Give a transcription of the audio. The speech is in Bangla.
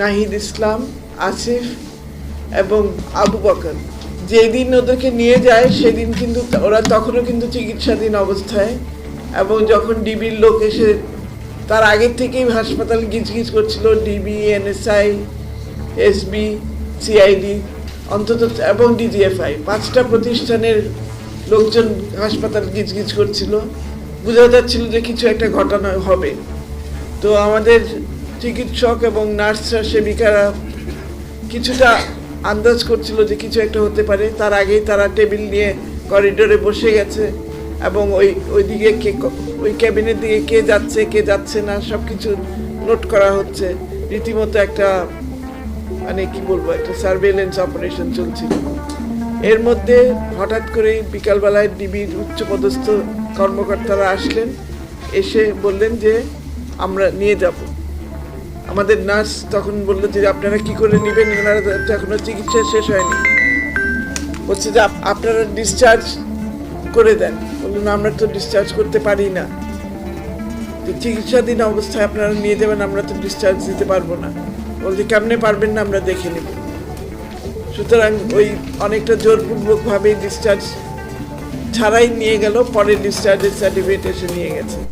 নাহিদ ইসলাম, আসিফ এবং আবু বকর। যেদিন ওদেরকে নিয়ে যায়, সেদিন কিন্তু ওরা তখনও কিন্তু চিকিৎসাধীন অবস্থায় এবং যখন ডিবির লোক এসে তার আগের থেকেই হাসপাতাল গিজগিজ করছিল, ডিবি, এনএসআই, এসবি, সিআইডি, অন্তত এবং ডিজিএফআই, পাঁচটা প্রতিষ্ঠানের লোকজন হাসপাতাল গিজগিজ করছিল। বোঝা যাচ্ছিল যে কিছু একটা ঘটনা হবে। তো আমাদের চিকিৎসক এবং নার্সরা, সেবিকারা কিছুটা আন্দাজ করছিল যে কিছু একটা হতে পারে। তার আগেই তারা টেবিল নিয়ে করিডোরে বসে গেছে এবং ওই, ওইদিকে কে ওই ক্যাবিনের দিকে কে যাচ্ছে কে যাচ্ছে না সব কিছু নোট করা হচ্ছে। রীতিমতো একটা মানে কি বলব, একটা সার্ভেলেন্স অপারেশন চলছিল। এর মধ্যে হঠাৎ করেই বিকালবেলায় ডিবির উচ্চপদস্থ কর্মকর্তারা আসলেন, এসে বললেন যে আমরা নিয়ে যাব। আমাদের নার্স তখন বলল যে আপনারা কি করে নেবেন? ওনারা তো এখনও চিকিৎসা শেষ হয়নি। বলছে যে আপনারা ডিসচার্জ করে দেন। বললেন আমরা তো ডিসচার্জ করতে পারি না। চিকিৎসাধীন অবস্থায় আপনারা নিয়ে যাবেন, আমরা তো ডিসচার্জ দিতে পারব না। বলছে, কেমনে পারবেন না, আমরা দেখে নেব। সুতরাং ওই অনেকটা জোরপূর্বকভাবেই ডিসচার্জ ছাড়াই নিয়ে গেল, পরে ডিসচার্জের সার্টিফিকেট এসে নিয়ে গেছে।